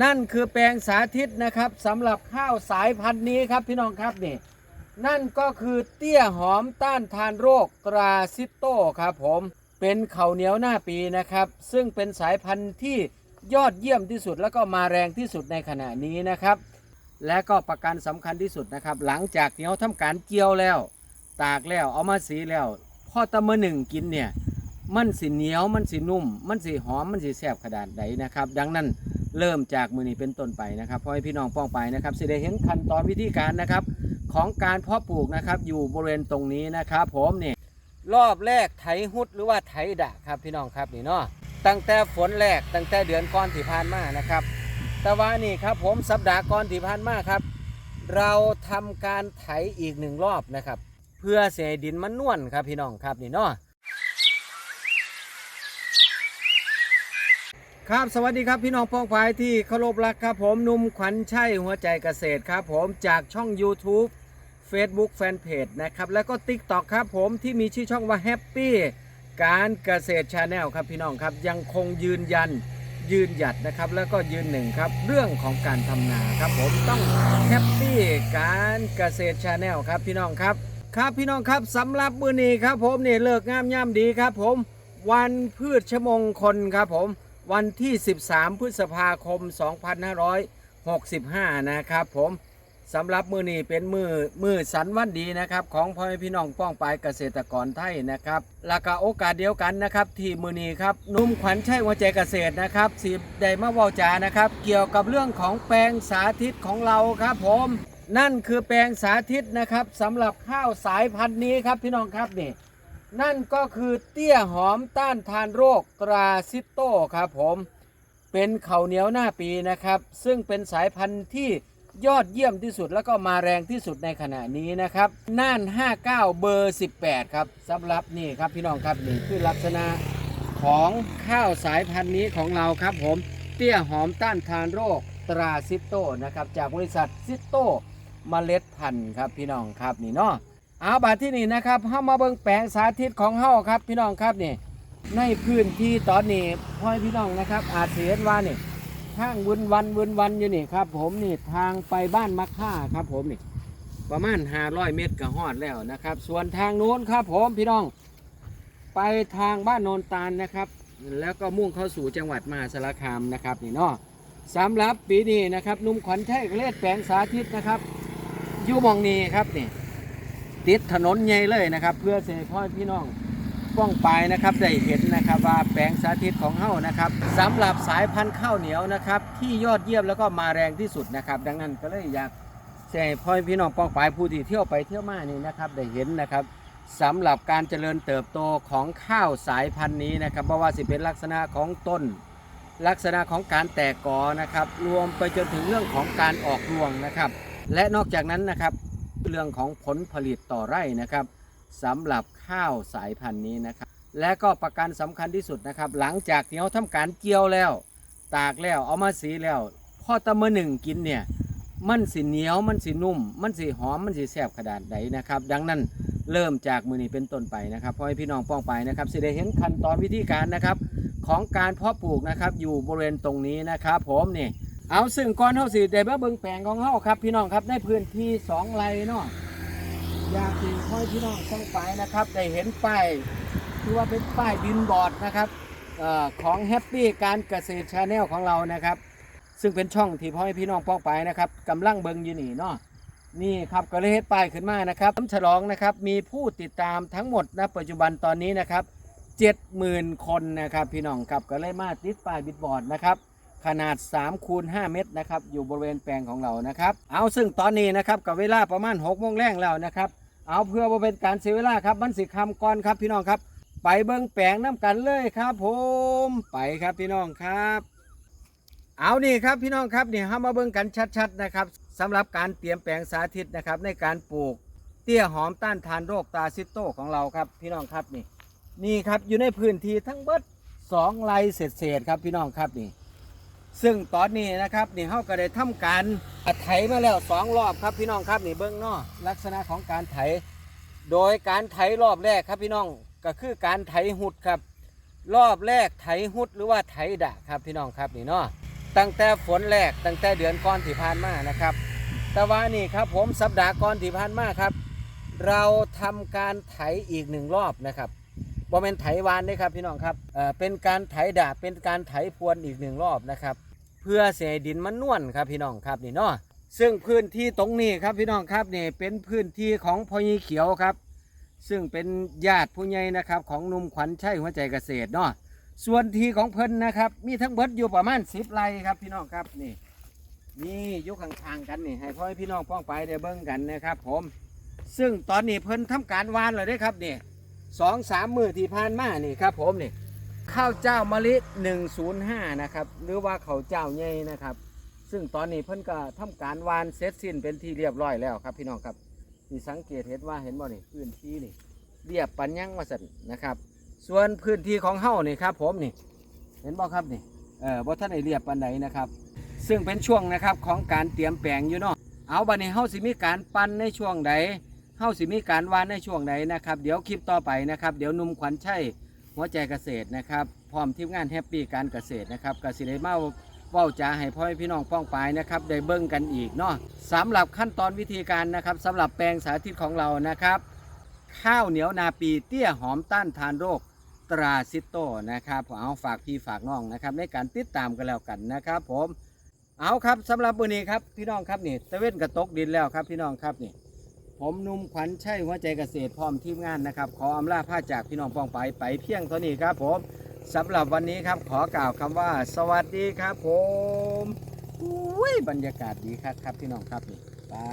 นั่นคือแปลงสาธิตนะครับสำหรับข้าวสายพันธุ์นี้ครับพี่น้องครับนี่นั่นก็คือเตี้ยหอมต้านทานโรคตราซิโต้ครับผมเป็นเข้าเหนียวหน้าปีนะครับ ซึ่งเป็นสายพันธุ์ที่ยอดเยี่ยมที่สุดแล้วก็มาแรงที่สุดในขณะนี้นะครับ และก็ประกันสำคัญที่สุดนะครับ หลังจากที่เขาทำการเจียวแล้ว ตากแล้วเอามาสีแล้วพอตะมือหนึ่งกินเนี่ยมันสิเหนียวมันสินุ่ม มันสิหอมมันสิแซ่บขนาดไหนนะครับ ดังนั้น เริ่มจากมือนี้เป็นต้นไปนะครับพ่อให้พี่น้องป้องไปนะครับสิได้เห็นขั้นตอนวิธีการนะครับของการเพาะปลูกนะครับอยู่บริเวณตรงนี้นะครับผมนี่รอบแรกไถฮุดหรือว่าไถดะครับพี่น้องครับนี่เนาะตั้งแต่ฝนแรกตั้งแต่เดือนก่อนที่ผ่านมานะครับแต่ว่านี่ครับผมสัปดาห์ก่อนที่ผ่านมาครับ เราทำการไถอีกหนึ่งรอบนะครับ เพื่อเสียดินมันนวลครับพี่น้องครับนี่เนาะ ครับสวัสดีครับพี่น้องพ้องพายที่เคารพรักครับผมนุ่มขวัญชัยหัวใจเกษตรครับผมจากช่อง YouTube Facebook Fanpage นะครับแล้วก็ TikTok ครับผมที่มีชื่อช่องว่า Happy การเกษตรชาแนลครับพี่น้องครับยังคงยืนยันยืนหยัดนะครับแล้วก็ยืนหนึ่งครับเรื่องของการทำนาครับผมต้องแฮปปี้การเกษตรชาแนลครับพี่น้องครับครับพี่น้องครับสำหรับมื้อนี้ครับผมนี่เลิกงามย่ำดีครับผมวันพืชชมงคลครับผม วันที่ 13 พฤษภาคม 2565 นะครับผมสำหรับมือนี้เป็นมือมือสันวันดีนะครับ ของพ่อแม่พี่น้องป้องปายเกษตรกรไทยนะครับแล้วก็โอกาสเดียวกันนะครับ ที่มือนี้ครับนุ่มขวัญชัยหัวใจเกษตรนะครับสีได้มาเวาจานะครับ เกี่ยวกับเรื่องของแปลงสาธิตของเราครับผมนั่นคือแปลงสาธิตนะครับสำหรับข้าวสายพันธุ์นี้ครับพี่น้องครับนี่ นั่นก็คือเตี้ยหอมต้านทานโรคตราซิโต้ครับผมเป็นเข้าเหนียวหน้าปีนะครับ ซึ่งเป็นสายพันธุ์ที่ยอดเยี่ยมที่สุดแล้วก็มาแรงที่สุดในขณะนี้นะครับ น่าน 59 เบอร์ 18 ครับสำหรับนี่ครับพี่น้องครับนี่คือลักษณะของข้าวสายพันธุ์นี้ของเราครับผม เตี้ยหอมต้านทานโรคตราซิโต้นะครับ จากบริษัทซิโต้เมล็ดพันธุ์ครับพี่น้องครับนี่เนาะ เอาบาทที่นี่นะครับเฮามาเบิ่งแปลงสาธิตของเฮาครับ พี่น้องครับนี่ในพื้นที่ตอนนี้พ่อพี่น้องนะครับ อาจเห็นว่านี่ทางวนวันวนวันอยู่นี่ครับ ผมนี่ทางไปบ้านมักค่าครับ ผมนี่ประมาณ500เมตรก็ฮอดแล้วนะครับ ส่วนทางโน้นครับผมพี่น้อง ไปทางบ้านโนนตาลนะครับ แล้วก็มุ่งเข้าสู่จังหวัดมหาสารคามนะครับนี่เนาะสำหรับปีนี้นะครับนุ่มขวัญชัยเลศแปลงสาธิตนะครับอยู่มองนี้ครับนี่ ติดถนนใหญ่เลยนะครับ เพื่อเสด็จพ่อพี่น้องป้องไปนะครับได้เห็นนะครับว่าแปลงสาธิตของเฮานะครับสำหรับสายพันธุ์ข้าวเหนียวนะครับ ที่ยอดเยี่ยมแล้วก็มาแรงที่สุดนะครับ ดังนั้นก็เลยอยากแจ้งให้พ่อพี่น้องป้องไปผู้ที่เที่ยวไปเที่ยวมานี่นะครับได้เห็นนะครับสำหรับการเจริญเติบโตของข้าวสายพันธุ์นี้นะครับเพราะว่าสิเป็นลักษณะของต้น ลักษณะของการแตกกอนะครับ รวมไปจนถึงเรื่องของการออกรวงนะครับ และนอกจากนั้นนะครับ เรื่องของผลผลิตต่อไร่นะครับสำหรับข้าวสายพันธุ์นี้นะครับ และก็ประกันสำคัญที่สุดนะครับ หลังจากที่เราทำการเกี่ยวแล้ว ตากแล้วเอามาสีแล้วพอตะเมือหนึ่งกินเนี่ยมันสิเหนียวมันสินุ่ม มันสิหอมมันสิแซ่บขนาดไหนนะครับ ดังนั้นเริ่มจากมือนี้เป็นต้นไปนะครับพ่อให้พี่น้องป้องไปนะครับสิได้เห็นขั้นตอนวิธีการนะครับ ของการเพาะปลูกนะครับอยู่บริเวณตรงนี้นะครับ ผมนี่ เอาซึ่งก่อนเฮาสิได้มาเบิ่งแปลงของเฮาครับ พี่น้องครับในพื้นที่สองไร่เนาะอยากให้พ่อพี่น้องต้องไปนะครับ ได้เห็นป้ายที่ว่าเป็นป้ายบินบอร์ดนะครับออของแฮปปี้การเกษตรชาแนลของเรานะครับ ซึ่งเป็นช่องที่พ่อให้พี่น้องป้องไปนะครับกำลังเบิงอยู่นี่เนาะนี่ครับก็เลยเฮ็ดป้ายขึ้นมานะครับฉลองนะครับมีผู้ติดตามทั้งหมดณปัจจุบันตอนนี้นะครับ70,000 คนนะครับ พี่น้องครับก็เลยมาติดป้ายบินบอร์ดนะครับ ขนาด3คูณ5เมตรนะครับอยู่บริเวณแปลงของเรานะครับเอาซึ่งตอนนี้นะครับกับเวลาประมาณ6โมงแรงแล้วนะครับเอาเพื่อบ่เป็นการเสียเวลาครับมันสิคำก่อนครับพี่น้องครับ ไปเบิ้งแปลงน้ำกันเลยครับ ผมไปครับพี่น้องครับ เอานี่ครับพี่น้องครับนี่เฮามาเบิ้งกันชัดๆนะครับสำหรับการเตรียมแปลงสาธิตนะครับในการปลูกเตี้ยหอมต้านทานโรคตาซิโตของเราครับพี่น้องครับนี่นี่ครับอยู่ในพื้นที่ทั้งเบิดสองไร่เศษๆครับพี่น้องครับนี่ ซึ่งตอนนี้นะครับนี่เขาก็ได้ทำการไถมาแล้วสองรอบครับพี่น้องครับนี่เบื้องนอลักษณะของการไถ โดยการไถรอบแรกครับพี่น้องก็คือการไถหุดครับ รอบแรกไถหุดหรือว่าไถดะครับพี่น้องครับนี่เนาะตั้งแต่ฝนแรกตั้งแต่เดือนก่อนที่ผ่านมานะครับแต่ว่านี่ครับผมสัปดาห์ก่อนที่ผ่านมาครับ เราทำการไถอีกหนึ่งรอบนะครับ บ่เป็นไถวานเด้ครับพี่น้องครับเอ่อเป็นการไถดาบเป็นการไถพรวนอีกหนึ่งรอบนะครับ เพื่อเสียดินมันนวลครับพี่น้องครับนี่เนาะซึ่งพื้นที่ตรงนี้ครับพี่น้องครับนี่เป็นพื้นที่ของพ่อยีเขียวครับ ซึ่งเป็นญาติผู้ใหญ่นะครับ ของหนุ่มขวัญชัยหัวใจเกษตรเนาะส่วนที่ของเพิ่นนะครับ มีทั้งเบิดอยู่ประมาณ10ไร่ครับพี่น้องครับนี่นี่ยุคข้างๆกันนี่ให้พ่อให้พี่น้องป้องไปได้เบิ่งกันนะครับ ผม ซึ่งตอนนี้เพิ่นทำการวานแล้วเด้ครับเนี่ สองสามมือที่ผ่านมานี่ครับผมนี่ข้าวเจ้ามะลิ105นะครับหรือว่าข้าวเจ้าใหญ่นะครับ ซึ่งตอนนี้เพิ่นก็ทำการวานเสร็จสิ้นเป็นที่เรียบร้อยแล้วครับ พี่น้องครับนี่สังเกตเห็นว่าเห็นบ่นี่พื้นที่นี่เรียบปัญญังว่าสั่นนะครับ ส่วนพื้นที่ของเฮ้านี่ครับ ผมนี่ เห็นบ่ครับนี่เออบ่ท่านได้เรียบปานใดนะครับ ซึ่งเป็นช่วงนะครับของการเตรียมแปลงอยู่เนาะเอาบัดนี้เฮาสิมีการปั้นในช่วงใด เฮาสิมีการวานในช่วงใดนนะครับ เดี๋ยวคลิปต่อไปนะครับ เดี๋ยวนุ่มขวัญชัยหัวใจเกษตรนะครับพร้อมทีมงานแฮปปี้การเกษตรนะครับกสิได้มาเว้าจาให้พ่อพี่น้องป้องปายนะครับได้เบิ่งกันอีกเนาะสำหรับขั้นตอนวิธีการนะครับสำหรับแปลงสาธิตของเรานะครับ ข้าวเหนียวนาปีเตี้ยหอมต้านทานโรคตราซิโตนะครับเอาฝากพี่ฝากน้องนะครับในการติดตามกันแล้วกันนะครับ ผมเอาครับสำหรับวันนี้ครับพี่น้องครับนี่ตะเวนกระตกดินแล้วครับพี่น้องครับนี่ ผมนุ่มขวัญชัยหัวใจเกษตรพร้อมทีมงานนะครับ ขออำลาผ้าจากพี่น้องปองไปไปเพียงเท่านี้ครับผมสำหรับวันนี้ครับขอกล่าวคำว่า สวัสดีครับผมอุ้ยบรรยากาศดีครับครับพี่น้องครับนี่ปา